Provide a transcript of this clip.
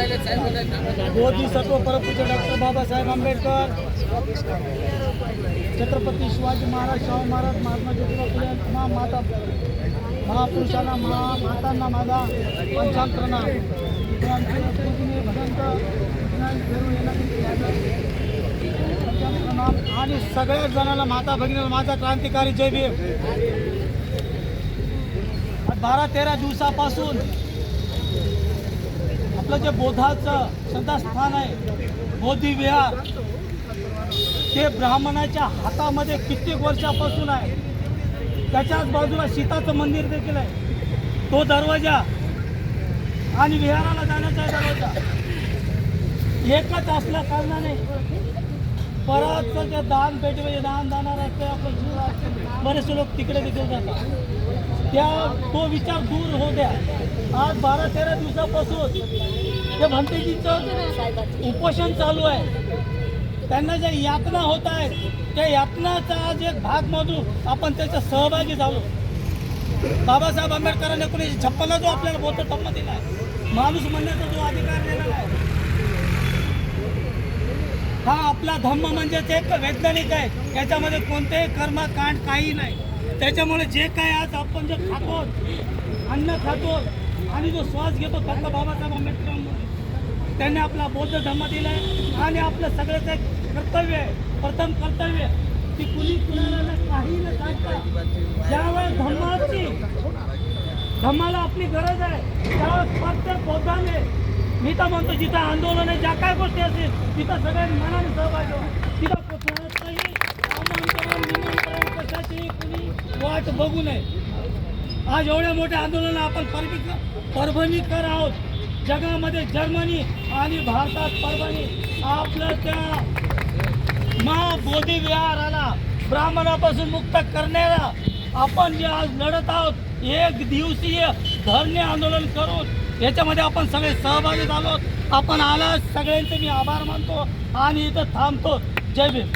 बोधिसत्व परपूज्य डॉक्टर बाबासाहेब आंबेडकर छत्रपती शिवाजी महाराज शाहू महाराज महात्मा ज्योतिबा फुले महा माता महापुरुषांना महा मातांना माझा पंचांग प्रणाम. प्रणाम. आणि सगळ्याच जणांना माता भगिनीला माझा क्रांतिकारी जय भीम. बारा तेरा दिवसापासून आपलं जे बोधाचं श्रद्धास्थान आहे बोधी विहार ते ब्राह्मणाच्या हातामध्ये कित्येक वर्षापासून आहे. त्याच्याच बाजूला सीताचं मंदिर देखील आहे. तो दरवाजा आणि विहाराला जाण्याचा दरवाजा. एकच असल्या कारणाने परत जे दान पेटीमध्ये दान दाणार असते आपण बरेचसे लोक तिकडे देखील जातात. त्या तो विचार दूर होऊ द्या. आज बारा तेरा दिवसापासून ते भंतेजीचं उपोषण चालू आहे त्यांना ज्या यातना होत आहेत त्या यातनाचा आज एक भाग म्हणून आपण त्याच्या सहभागी झालो. बाबासाहेब आंबेडकरांनी एकोणीसशे छप्पनला जो आपल्याला बोलतो धम्म दिला आहे माणूस म्हणण्याचा जो अधिकार दिलेला आहे हा आपला धम्म म्हणजेच एक वैज्ञानिक आहे. याच्यामध्ये कोणतेही कर्मकांड काही नाही. त्याच्यामुळे जे काय आज आपण जे खातो अन्न खातो आणि जो श्वास घेतो फक्त बाबासाहेब आंबेडकर त्यांनी आपला बौद्ध धर्म दिलाय आणि आपलं सगळ्याच एक कर्तव्य आहे प्रथम कर्तव्य की कुणी कुणाला काही न सांगता ज्यावेळेस धर्माची धम्माला आपली गरज आहे त्यावेळेस फक्त बौद्धाने मी तर म्हणतो जिथं आंदोलन आहे ज्या काय गोष्टी असतील तिथं सगळ्यांनी मनाने सहभागी व्हा तिथं आमंत्रण निमंत्रण कशाची कुणी वाट बघू नये. आज एवढ्या मोठ्या आंदोलन आपण परभणी परभणीकर आहोत. जगामध्ये जर्मनी आणि भारतात परभणी. आपलं त्या महाबोधी विहाराला ब्राह्मणापासून मुक्त करण्याला आपण जे आज लढत आहोत एक दिवसीय धरणे आंदोलन करून याच्यामध्ये आपण सगळे सहभागी झालो आपण आला सगळ्यांचे मी आभार मानतो आणि इथं थांबतो. जय भीम.